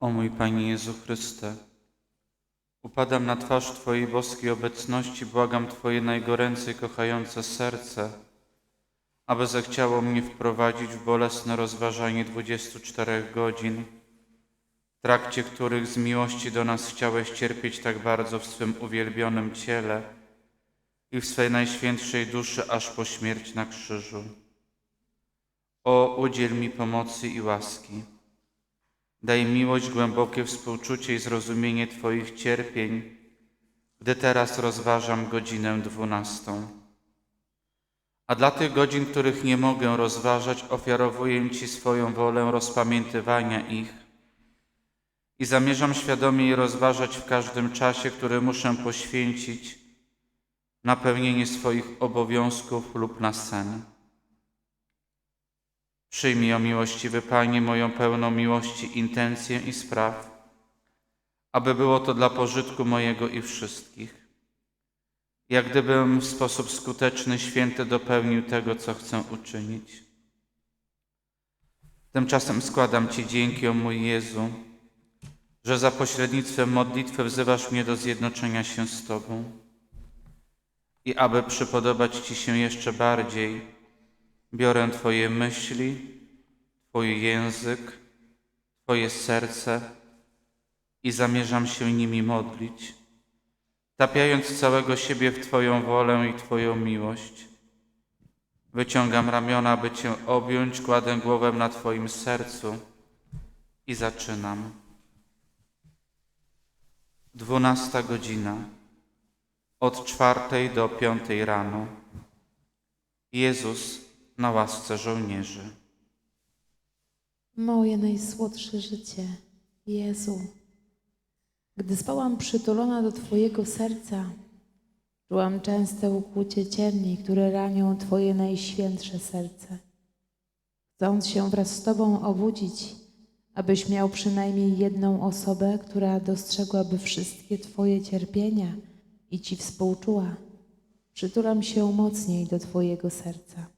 O mój Panie Jezu Chryste, upadam na twarz Twojej boskiej obecności, błagam Twoje najgoręcej kochające serce, aby zechciało mnie wprowadzić w bolesne rozważanie 24 godzin, w trakcie których z miłości do nas chciałeś cierpieć tak bardzo w swym uwielbionym ciele i w swej najświętszej duszy aż po śmierć na krzyżu. O, udziel mi pomocy i łaski. Daj miłość, głębokie współczucie i zrozumienie Twoich cierpień, gdy teraz rozważam godzinę dwunastą. A dla tych godzin, których nie mogę rozważać, ofiarowuję Ci swoją wolę rozpamiętywania ich i zamierzam świadomie je rozważać w każdym czasie, który muszę poświęcić na pełnienie swoich obowiązków lub na sen. Przyjmij, o miłościwy Panie, moją pełną miłości intencję i spraw, aby było to dla pożytku mojego i wszystkich. Jak gdybym w sposób skuteczny, święty dopełnił tego, co chcę uczynić. Tymczasem składam Ci dzięki, o mój Jezu, że za pośrednictwem modlitwy wzywasz mnie do zjednoczenia się z Tobą. I aby przypodobać Ci się jeszcze bardziej, biorę Twoje myśli, Twój język, Twoje serce i zamierzam się nimi modlić, tapiając całego siebie w Twoją wolę i Twoją miłość. Wyciągam ramiona, aby Cię objąć, kładę głowę na Twoim sercu i zaczynam. Dwunasta godzina, od czwartej do piątej rano. Jezus na łasce żołnierzy. Moje najsłodsze życie, Jezu. Gdy spałam przytulona do Twojego serca, czułam częste ukłucie cierni, które ranią Twoje najświętsze serce. Chcąc się wraz z Tobą obudzić, abyś miał przynajmniej jedną osobę, która dostrzegłaby wszystkie Twoje cierpienia i Ci współczuła, przytulam się mocniej do Twojego serca.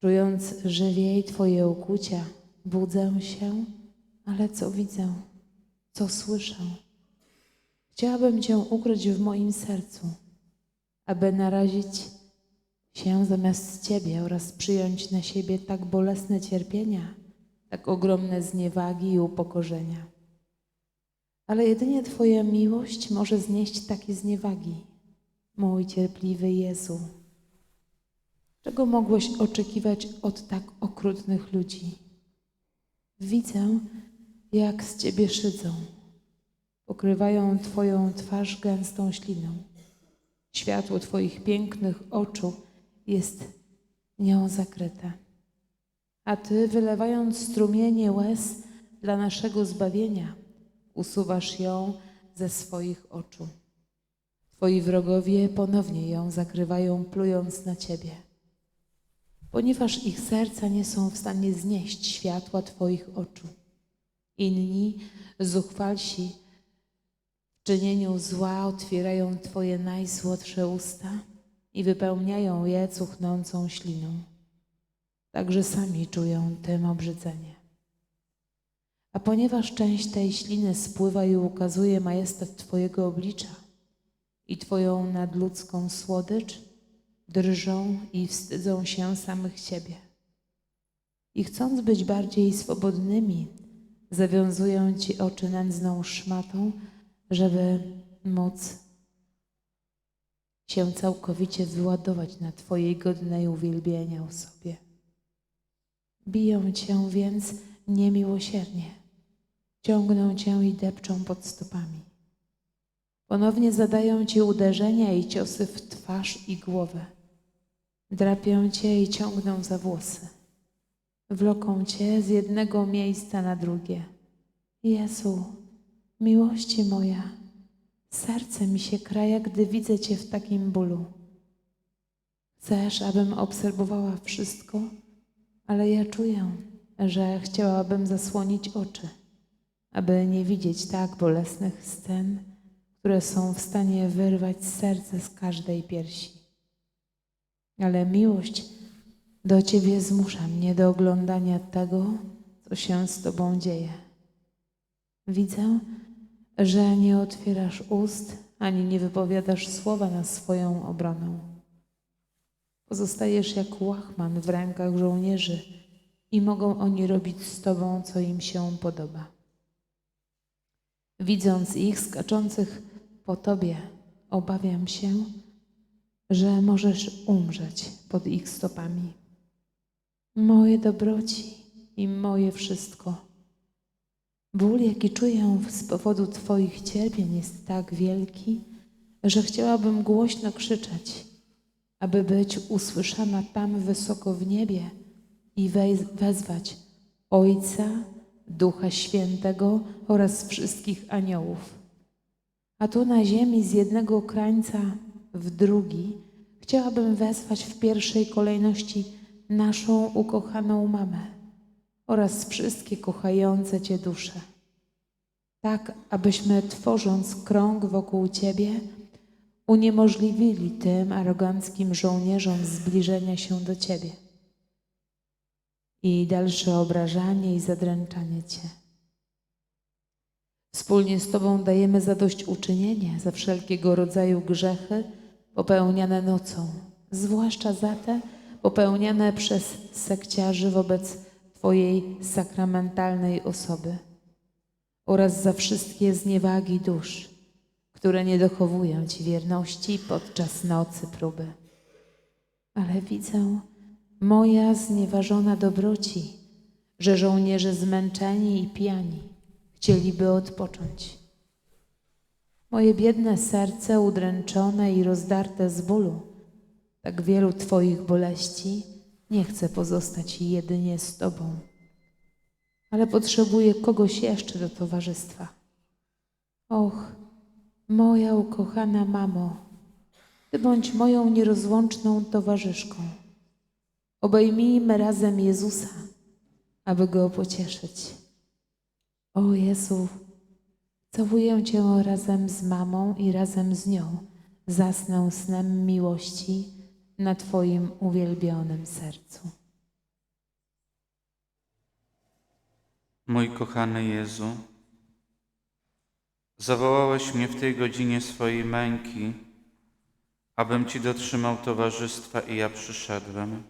Czując żywiej Twoje ukłucia, budzę się, ale co widzę, co słyszę? Chciałabym Cię ukryć w moim sercu, aby narazić się zamiast Ciebie oraz przyjąć na siebie tak bolesne cierpienia, tak ogromne zniewagi i upokorzenia. Ale jedynie Twoja miłość może znieść takie zniewagi, mój cierpliwy Jezu. Czego mogłeś oczekiwać od tak okrutnych ludzi? Widzę, jak z ciebie szydzą. Pokrywają twoją twarz gęstą śliną. Światło twoich pięknych oczu jest nią zakryte. A ty, wylewając strumienie łez dla naszego zbawienia, usuwasz ją ze swoich oczu. Twoi wrogowie ponownie ją zakrywają, plując na ciebie ponieważ ich serca nie są w stanie znieść światła Twoich oczu. Inni, zuchwalsi, w czynieniu zła otwierają Twoje najsłodsze usta i wypełniają je cuchnącą śliną. Także sami czują tym obrzydzenie. A ponieważ część tej śliny spływa i ukazuje majestat Twojego oblicza i Twoją nadludzką słodycz, drżą i wstydzą się samych siebie. I chcąc być bardziej swobodnymi, zawiązują ci oczy nędzną szmatą, żeby móc się całkowicie wyładować na Twojej godnej uwielbienia osobie. Biją Cię więc niemiłosiernie, ciągną Cię i depczą pod stopami. Ponownie zadają Ci uderzenia i ciosy w twarz i głowę. Drapią Cię i ciągną za włosy. Wloką Cię z jednego miejsca na drugie. Jezu, miłości moja, serce mi się kraja, gdy widzę Cię w takim bólu. Chcesz, abym obserwowała wszystko, ale ja czuję, że chciałabym zasłonić oczy, aby nie widzieć tak bolesnych scen, które są w stanie wyrwać serce z każdej piersi ale miłość do Ciebie zmusza mnie do oglądania tego, co się z Tobą dzieje. Widzę, że nie otwierasz ust ani nie wypowiadasz słowa na swoją obronę. Pozostajesz jak łachman w rękach żołnierzy i mogą oni robić z tobą, co im się podoba. Widząc ich skaczących po tobie, obawiam się, że możesz umrzeć pod ich stopami. Moje dobroci i moje wszystko. Ból, jaki czuję z powodu Twoich cierpień, jest tak wielki, że chciałabym głośno krzyczeć, aby być usłyszana tam wysoko w niebie i wez- wezwać Ojca, Ducha Świętego oraz wszystkich aniołów. A tu na ziemi z jednego krańca w drugi chciałabym wezwać w pierwszej kolejności naszą ukochaną mamę oraz wszystkie kochające Cię dusze. Tak, abyśmy tworząc krąg wokół Ciebie, uniemożliwili tym aroganckim żołnierzom zbliżenia się do Ciebie i dalsze obrażanie i zadręczanie Cię. Wspólnie z Tobą dajemy zadośćuczynienie za wszelkiego rodzaju grzechy popełniane nocą, zwłaszcza za te popełniane przez sekciarzy wobec Twojej sakramentalnej osoby oraz za wszystkie zniewagi dusz, które nie dochowują Ci wierności podczas nocy próby. Ale widzę, moja znieważona dobroci, że żołnierze zmęczeni i pijani chcieliby odpocząć. Moje biedne serce udręczone i rozdarte z bólu, tak wielu Twoich boleści, nie chce pozostać jedynie z Tobą, ale potrzebuję kogoś jeszcze do towarzystwa. Och, moja ukochana mamo, Ty bądź moją nierozłączną towarzyszką. Obejmijmy razem Jezusa, aby Go pocieszyć. O Jezu, całuję Cię razem z mamą i razem z nią. Zasnę snem miłości na Twoim uwielbionym sercu. Mój kochany Jezu, zawołałeś mnie w tej godzinie swojej męki, abym Ci dotrzymał towarzystwa i ja przyszedłem.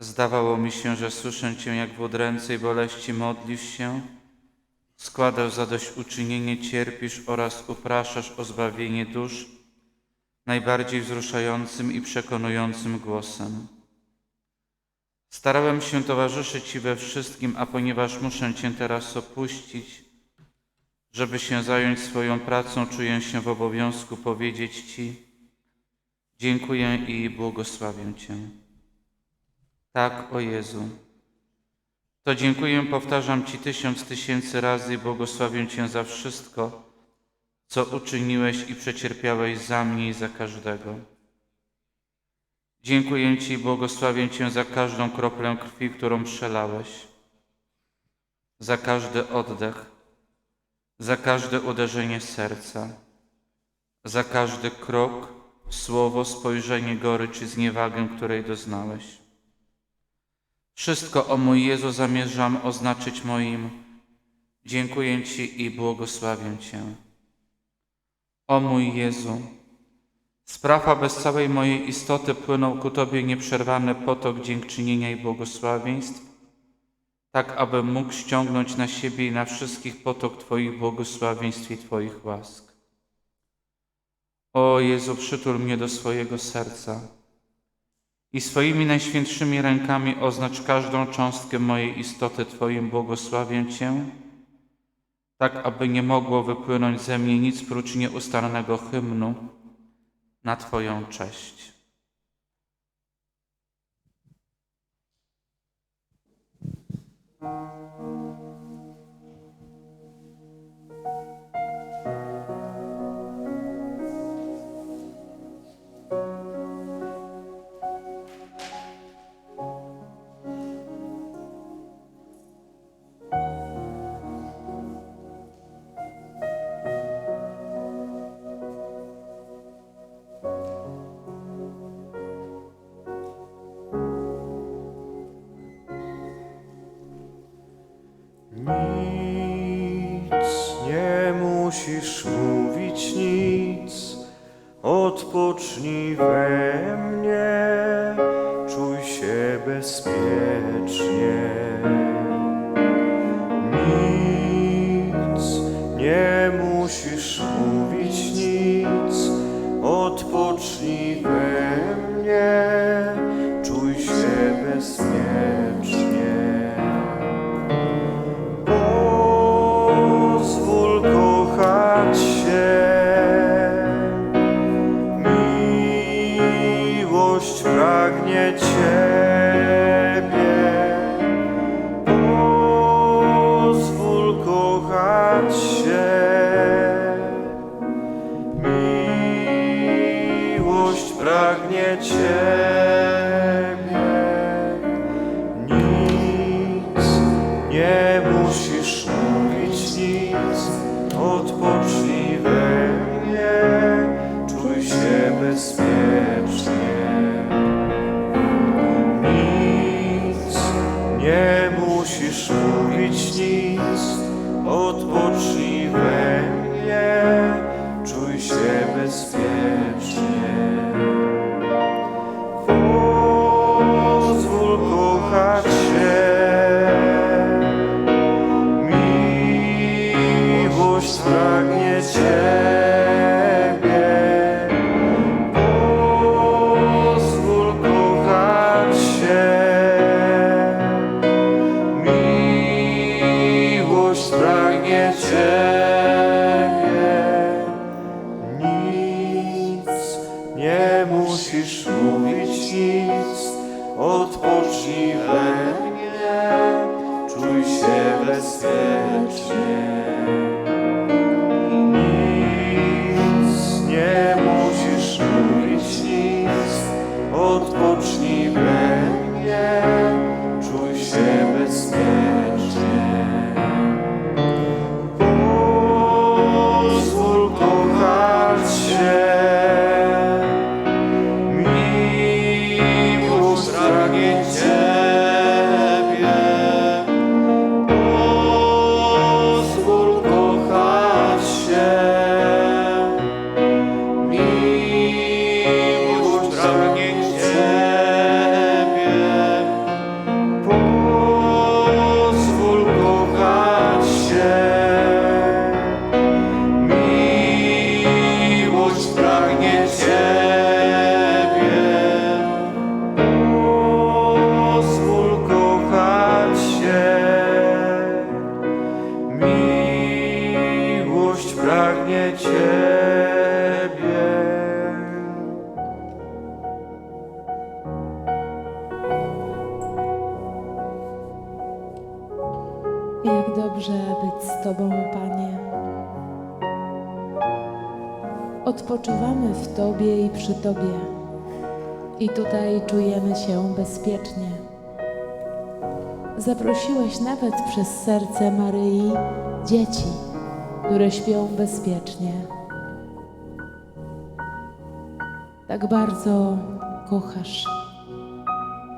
Zdawało mi się, że słyszę Cię, jak w udręcej boleści modlisz się, składasz zadośćuczynienie, cierpisz oraz upraszasz o zbawienie dusz najbardziej wzruszającym i przekonującym głosem. Starałem się towarzyszyć Ci we wszystkim, a ponieważ muszę Cię teraz opuścić, żeby się zająć swoją pracą, czuję się w obowiązku powiedzieć Ci, dziękuję i błogosławię Cię. Tak, o Jezu. To dziękuję, powtarzam Ci tysiąc tysięcy razy i błogosławię Cię za wszystko, co uczyniłeś i przecierpiałeś za mnie i za każdego. Dziękuję Ci i błogosławię Cię za każdą kroplę krwi, którą przelałeś, za każdy oddech, za każde uderzenie serca, za każdy krok, słowo, spojrzenie goryczy, zniewagę, której doznałeś. Wszystko, o mój Jezu, zamierzam oznaczyć moim dziękuję Ci i błogosławię Cię. O mój Jezu, spraw, aby z całej mojej istoty płynął ku Tobie nieprzerwany potok dziękczynienia i błogosławieństw, tak abym mógł ściągnąć na siebie i na wszystkich potok Twoich błogosławieństw i Twoich łask. O Jezu, przytul mnie do swojego serca i swoimi najświętszymi rękami oznacz każdą cząstkę mojej istoty Twoim błogosławię Cię, tak aby nie mogło wypłynąć ze mnie nic prócz nieustannego hymnu na Twoją cześć. Odpocznij we mnie, czuj się bezpiecznie. Odpocznij Miłość pragnie Ciebie. Pozwól kochać się. Miłość pragnie Ciebie. Nic nie musisz mówić nic, odpocznij we mnie, czuj się bezpiecznie. Przy Tobie. I tutaj czujemy się bezpiecznie. Zaprosiłeś nawet przez serce Maryi dzieci, które śpią bezpiecznie. Tak bardzo kochasz,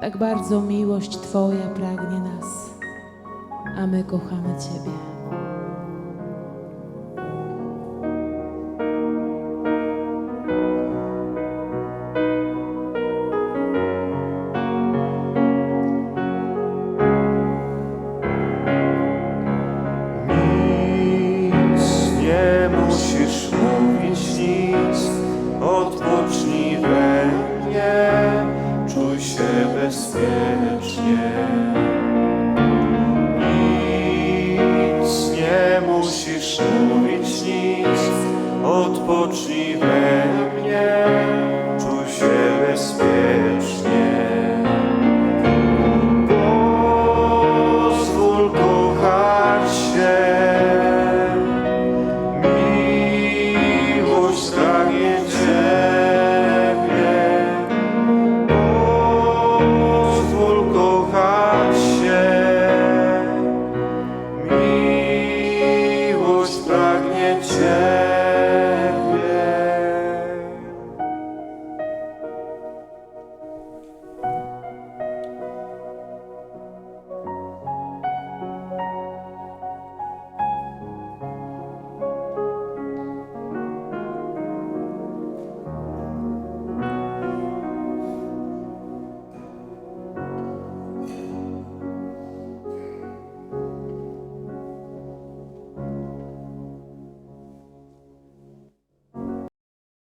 tak bardzo miłość Twoja pragnie nas a my kochamy Ciebie. Yeah.